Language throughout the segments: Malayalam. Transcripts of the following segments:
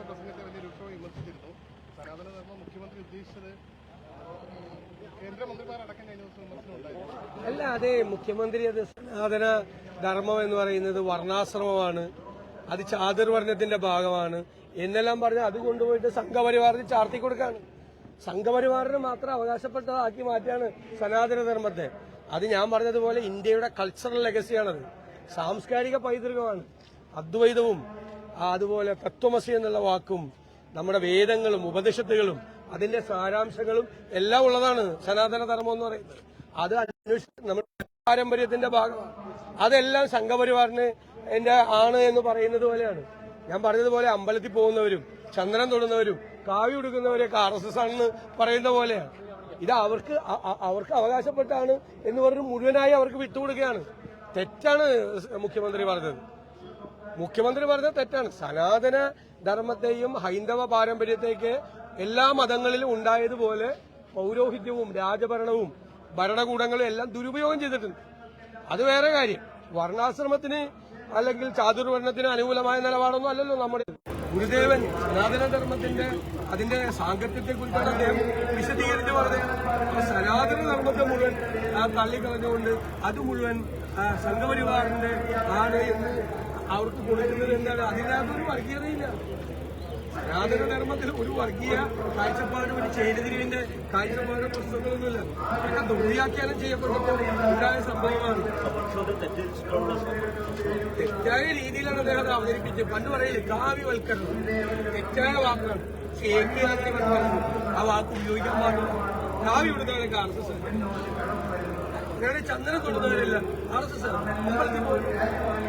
ദിവസത്തെ പ്രസംഗത്തെ വലിയ രൂക്ഷമായി വിമർശിച്ചിരുന്നു. സനാതന ധർമ്മം മുഖ്യമന്ത്രി ഉദ്ദേശിച്ചത് കഴിഞ്ഞ ദിവസം അല്ല അതെ മുഖ്യമന്ത്രി അത് സനാതന ധർമ്മം എന്ന് പറയുന്നത് വർണാശ്രമമാണ്. അത് ചാതുർവർണത്തിന്റെ ഭാഗമാണ്. എന്നെല്ലാം പറഞ്ഞ് അത് കൊണ്ടുപോയിട്ട് സംഘപരിവാറിന് ചാർത്തി കൊടുക്കാണ്. സംഘപരിവാറിന് മാത്രം അവകാശപ്പെട്ടതാക്കി മാറ്റിയാണ് സനാതന ധർമ്മത്തെ. അത് ഞാൻ പറഞ്ഞതുപോലെ ഇന്ത്യയുടെ കൾച്ചറൽ ലെഗസിയാണത് സാംസ്കാരിക പൈതൃകമാണ്. അദ്വൈതവും അതുപോലെ തത്വമസി എന്നുള്ള വാക്കും നമ്മുടെ വേദങ്ങളും ഉപദേശത്തുകളും അതിന്റെ സാരാംശങ്ങളും എല്ലാം ഉള്ളതാണ് സനാതന ധർമ്മം എന്ന് പറയുന്നത്. അത് അന്വേഷിച്ച് നമ്മുടെ പാരമ്പര്യത്തിന്റെ ഭാഗമാണ്. അതെല്ലാം സംഘപരിവാറിന് എന്റെ ആണ് എന്ന് പറയുന്നത് പോലെയാണ്. ഞാൻ പറഞ്ഞതുപോലെ അമ്പലത്തിൽ പോകുന്നവരും ചന്ദനം തൊടുന്നവരും കാവി ഉടുക്കുന്നവരെയൊക്കെ ആർ എസ് എസ് ആണെന്ന് പറയുന്ന പോലെയാണ്. ഇത് അവർക്ക് അവർക്ക് അവകാശപ്പെട്ടാണ് എന്ന് പറഞ്ഞ് മുഴുവനായി അവർക്ക് വിട്ടുകൊടുക്കുകയാണ്. തെറ്റാണ് മുഖ്യമന്ത്രി പറഞ്ഞത്. മുഖ്യമന്ത്രി പറഞ്ഞത് തെറ്റാണ്. സനാതന ധർമ്മത്തെയും ഹൈന്ദവ പാരമ്പര്യത്തേക്ക് എല്ലാ മതങ്ങളിലും ഉണ്ടായതുപോലെ പൗരോഹിത്യവും രാജഭരണവും ഭരണകൂടങ്ങളും എല്ലാം ദുരുപയോഗം ചെയ്തിട്ടുണ്ട്. അത് വേറെ കാര്യം. വർണാശ്രമത്തിന് അല്ലെങ്കിൽ ചാതുർവർണത്തിന് അനുകൂലമായ നിലപാടൊന്നും അല്ലല്ലോ നമ്മുടെ ഗുരുദേവൻ സനാതന ധർമ്മത്തിന്റെ അതിന്റെ സാങ്കത്യത്തെ കുറിച്ചാണ് അദ്ദേഹം വിശദീകരിച്ച് പറഞ്ഞത്. സനാതന ധർമ്മത്തെ മുഴുവൻ തള്ളിക്കളഞ്ഞുകൊണ്ട് അത് മുഴുവൻ സംഘപരിവാറിന്റെ ആണ് എന്ന് അവർക്ക് കൊടുക്കുന്നത് എന്താണ്? അതിനകത്തൊരു വർഗീയതയില്ല. സനാതന ധർമ്മത്തിൽ ഒരു വർഗീയ കാഴ്ചപ്പാടും ഒരു ചേരിതിരിവിന്റെ കാഴ്ചപ്പാട് പുസ്തകങ്ങളൊന്നുമില്ല അതൊക്കെ ദുർവ്യാഖ്യാനം ചെയ്യപ്പെട്ടപ്പോൾ സംഭവമാണ്. തെറ്റായ രീതിയിലാണ് അദ്ദേഹം അവതരിപ്പിച്ചത്. പണ്ട് പറയില്ല കാവ്യവൽക്കരണം. തെറ്റായ വാക്കാണ് പക്ഷേ എ കെ ആന്റണി പറഞ്ഞു. ആ വാക്ക് ഉപയോഗിക്കാൻ പാടില്ല. കാവ്യ കൊടുക്കുന്നവരൊക്കെ ആർ എസ് എസ് ഞങ്ങളുടെ ചന്ദനം തൊടുന്നവരില്ല ആർ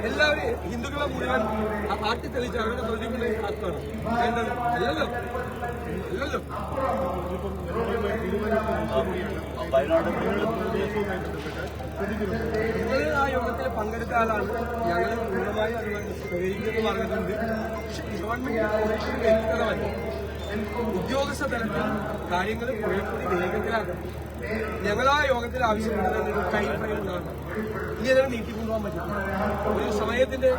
എല്ലാവരും ഹിന്ദുക്കളെ മുഴുവൻ ആ പാർട്ടി തെളിച്ച് അവരുടെ പ്രതികൂല ആത്മാണ് വേണ്ടത് അല്ലല്ലോ. അല്ലല്ലോ. നിങ്ങൾ ആ യോഗത്തിൽ പങ്കെടുത്ത ആളാണ്. ഞങ്ങൾ പൂർണമായി അത് സ്വീകരിക്കുന്ന പക്ഷെ ഗവൺമെന്റ് ഉദ്യോഗസ്ഥ തലത്തിൽ കാര്യങ്ങൾ കുറെ കൂടി വേഗത്തിലാക്കണം ഞങ്ങൾ ആ യോഗത്തിൽ ആവശ്യപ്പെട്ടത് ഒരു ടൈം ഫ്രെയിം ഉണ്ടാകണം ഇനി അതിനെ നീട്ടിക്കൊണ്ടുപോകാൻ പറ്റും ഒരു സമയത്തിന്റെ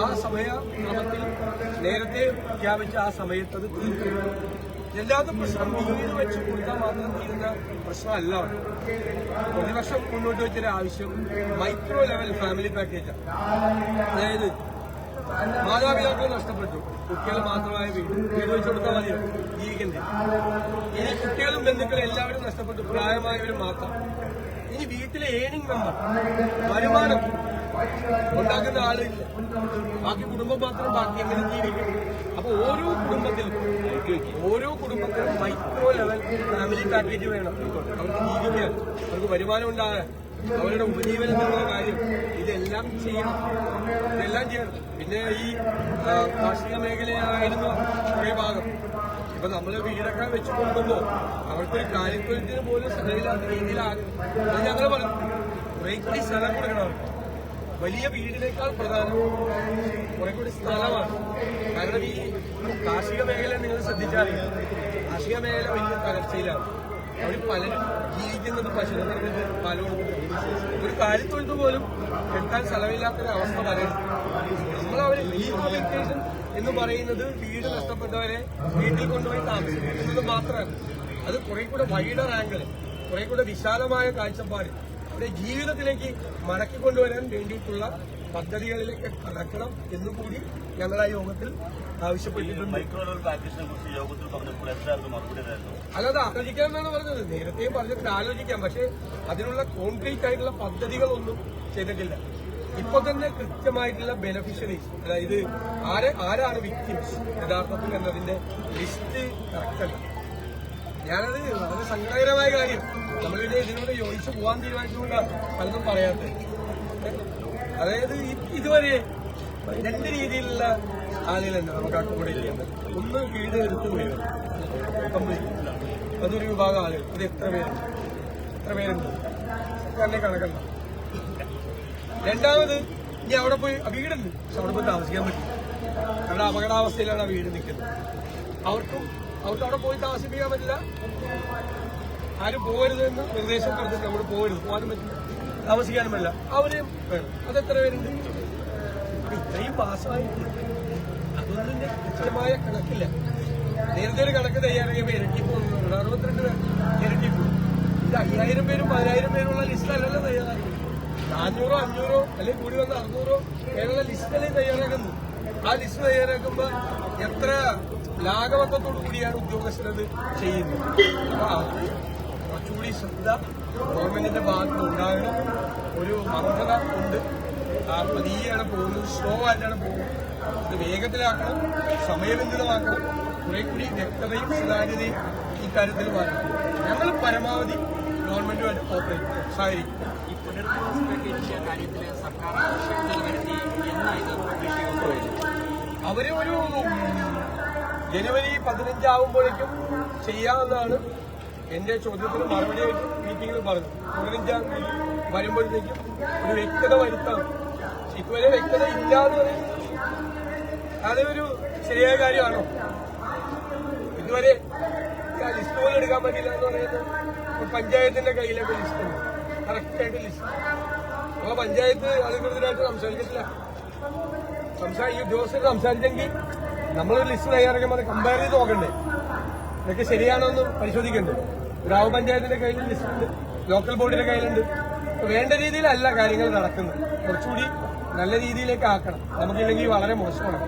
ആ സമയ ക്രമത്തിൽ നേരത്തെ പ്രഖ്യാപിച്ച ആ സമയത്ത് അത് തീർക്കണം എല്ലാത്ത പ്രശ്നം വീട് വെച്ച് കൊടുത്താൽ മാത്രം തീരുന്ന പ്രശ്നമല്ല. പ്രതിപക്ഷം മുന്നോട്ട് വെച്ചൊരു ആവശ്യം മൈക്രോ ലെവൽ ഫാമിലി പാക്കേജാണ്. അതായത് മാതാപിതാക്കൾ നഷ്ടപ്പെട്ടു. കുട്ടികൾ മാത്രമായ വീട് വീട് കൊടുത്താൽ മതിയോ ജീവിക്കണ്ടേ ഇനി കുട്ടികളും ബന്ധുക്കളും എല്ലാവരും നഷ്ടപ്പെട്ടു. പ്രായമായവരും മാത്രം. ഇനി വീട്ടിലെ ഏണിംഗ് മെമ്പർ വരുമാനം ഉണ്ടാക്കുന്ന ആളില്ല. ബാക്കി കുടുംബം മാത്രം ബാക്കി എങ്ങനെ ജീവിക്കും. അപ്പൊ ഓരോ കുടുംബത്തിലും ഓരോ കുടുംബത്തിലും മൈക്രോ ലെവൽ ഫാമിലി പാക്കേജ് വേണം. അവർക്ക് ജീവിക്കാൻ അവർക്ക് വരുമാനം ഉണ്ടാകാൻ. അവരുടെ ഉപജീവനത്തിനുള്ള കാര്യം ഇതെല്ലാം ചെയ്യണം. ഇതെല്ലാം ചെയ്യണം. പിന്നെ ഈ കാർഷിക മേഖലയായിരുന്നു കുറേ ഭാഗം. ഇപ്പൊ നമ്മൾ വീടൊക്കെ വെച്ച് കൊടുക്കുമ്പോ അവർക്കൊരു കാര്യത്തിന് പോലും സ്ഥലമില്ലാത്ത രീതിയിലാകും അത് ഞങ്ങൾ പറഞ്ഞു കുറേ കൂടി സ്ഥലം കൊടുക്കണം വലിയ വീടിനേക്കാൾ പ്രധാനം കുറെ കൂടി സ്ഥലമാണ്. കാരണം ഈ കാർഷിക മേഖല നിങ്ങൾ ശ്രദ്ധിച്ചാൽ കാർഷിക മേഖല വലിയ തകർച്ചയിലാണ്. അവർ പലരും ജീവിക്കുന്നത് പശുവിന് പാൽ കൊടുക്കുന്നു ഒരു കാര്യത്തൊഴുത്ത് പോലും എടുക്കാൻ സ്ഥലമില്ലാത്തൊരു അവസ്ഥ വരരുത് നമ്മൾ അവരെ റീഹാബിലിറ്റേഷൻ എന്ന് പറയുന്നത് വീട് നഷ്ടപ്പെട്ടവരെ വീട്ടിൽ കൊണ്ടുപോയി താമസിക്കുന്നത് മാത്രമല്ല. അത് കുറെ കൂടെ വൈഡർ ആംഗിൾ കുറെ കൂടെ വിശാലമായ കാഴ്ചപ്പാട്. അവരെ ജീവിതത്തിലേക്ക് മടക്കി കൊണ്ടുവരാൻ വേണ്ടിയിട്ടുള്ള പദ്ധതികളിലേക്ക് കടക്കണം എന്നുകൂടി ഞങ്ങൾ ആ യോഗത്തിൽ ആവശ്യപ്പെട്ടിട്ടുണ്ട്. അല്ലാതെ ആലോചിക്കാം എന്നാണ് പറഞ്ഞത്. നേരത്തെയും പറഞ്ഞിട്ട് ആലോചിക്കാം. പക്ഷേ അതിനുള്ള കോൺക്രീറ്റ് ആയിട്ടുള്ള പദ്ധതികളൊന്നും ചെയ്തിട്ടില്ല. ഇപ്പൊ തന്നെ കൃത്യമായിട്ടുള്ള ബെനഫിഷ്യറീസ് അതായത് ആരെ ആരാണ് വിക്ടിംസ് യഥാർത്ഥത്തിൽ എന്നതിന്റെ ലിസ്റ്റ് കറക്റ്റ് അല്ല. ഞാനത് വളരെ സങ്കടകരമായ കാര്യം. നമ്മൾ ഇതിനെ ഇതിനോട് യോജിച്ച് പോകാൻ തീരുമാനിച്ചുകൊണ്ടാണ് പലതും പറയാത്തത്. അതായത് ഇതുവരെ രണ്ട് രീതിയിലുള്ള ആളുകളുണ്ട് നമുക്ക് പറ്റും. ഒന്ന് വീട് എടുത്തു പോയത് അതൊരു വിഭാഗം ആളുകൾ. ഇത് എത്ര പേരുണ്ട്? എത്ര പേരുണ്ട്? തന്നെ കണക്കണ്ട രണ്ടാമത് ഇനി അവിടെ പോയി വീടുണ്ട്. പക്ഷെ അവിടെ പോയി താമസിക്കാൻ പറ്റും അവരുടെ അപകടാവസ്ഥയിലാണ് ആ വീട് നിൽക്കുന്നത്. അവർക്കും അവർക്ക് അവിടെ പോയി താമസിപ്പിക്കാൻ പറ്റില്ല. ആരും പോകരുതെന്ന് നിർദ്ദേശം കൊടുത്തിട്ട് നമ്മൾ പോകരുത്. പോകാനും പറ്റില്ല. താമസിക്കാനും പറ്റില്ല. അവരെയും വേണം. എത്ര പേരുണ്ട്? ഇത്രയും പാസ്സായിട്ട് അതൊന്നും കൃത്യമായ കണക്കില്ല. നേരത്തെ ഒരു കണക്ക് തയ്യാറാക്കിയപ്പോൾ ഇരട്ടി പോകുന്നുണ്ട് അറുപത്തിരണ്ട് പേർ. ഇരട്ടിപ്പ് ഇത് അയ്യായിരം പേരും പതിനായിരം പേരുള്ള ലിസ്റ്റ് അല്ലല്ലോ തയ്യാറാക്കുന്നത്. നാനൂറോ അഞ്ഞൂറോ അല്ലെങ്കിൽ കൂടി വന്ന അറുന്നൂറോ പേരുള്ള ലിസ്റ്റല്ലേ തയ്യാറാക്കുന്നു ആ ലിസ്റ്റ് തയ്യാറാക്കുമ്പോൾ എത്ര ലാഘവത്വത്തോടു കൂടിയാണ് ഉദ്യോഗസ്ഥരത് ചെയ്യുന്നത്. അത് കുറച്ചുകൂടി ശ്രദ്ധ ഗവൺമെന്റിന്റെ ഭാഗത്ത് ഉണ്ടാകണം. ഒരു മന്ദത ഉണ്ട്. ആ പതിയാണ് പോകുന്നത്. സ്ലോ ആയിട്ടാണ് പോകുന്നത്. ഇത് വേഗത്തിലാക്കണം. സമയബന്ധിതമാക്കണം. കുറെ കൂടി വ്യക്തതയും സുതാര്യതയും ഈ കാര്യത്തിൽ വരണം. ഞങ്ങൾ പരമാവധി ഗവൺമെന്റുമായിട്ട് കോപ്പറേറ്റ് സഹകരിക്കും ഈ പുനരധിവാസ കാര്യത്തിൽ സർക്കാർ അവർ ഒരു ജനുവരി പതിനഞ്ചാവുമ്പോഴേക്കും ചെയ്യാമെന്നാണ് എന്റെ ചോദ്യത്തിന് മറുപടിയായിട്ട് മീറ്റിംഗിൽ പറഞ്ഞു. പതിനഞ്ചാം തീയതി വരുമ്പോഴത്തേക്കും ഒരു വ്യക്തത വരുത്താം ഇതുവരെ വ്യക്തത ഇല്ല പറയുന്നത് അതൊരു ശരിയായ കാര്യമാണോ? ഇതുവരെ ലിസ്റ്റ് പോലും എടുക്കാൻ പറ്റില്ല എന്ന് പറയുന്നത് പഞ്ചായത്തിന്റെ കയ്യിലൊക്കെ ലിസ്റ്റ് കറക്റ്റായിട്ട് ലിസ്റ്റ് അപ്പൊ പഞ്ചായത്ത് അധികൃതരായിട്ട് സംസാരിച്ചിട്ടില്ല സംസാരിക്കും. ഉദ്യോഗസ്ഥർ സംസാരിച്ചെങ്കിൽ നമ്മളൊരു ലിസ്റ്റ് തയ്യാറാക്കുമ്പോൾ കമ്പയർ ചെയ്ത് നോക്കണ്ടേ? ഇതൊക്കെ ശരിയാണോ എന്ന് പരിശോധിക്കണ്ടേ ഗ്രാമപഞ്ചായത്തിന്റെ കയ്യിൽ ലിസ്റ്റ് ഉണ്ട് ലോക്കൽ ബോർഡിന്റെ കയ്യിലുണ്ട്. വേണ്ട രീതിയിലല്ല കാര്യങ്ങൾ നടക്കുന്നത്. കുറച്ചുകൂടി നല്ല രീതിയിലേക്ക് ആക്കണം. നമുക്കില്ലെങ്കിൽ വളരെ മോശമാണ്.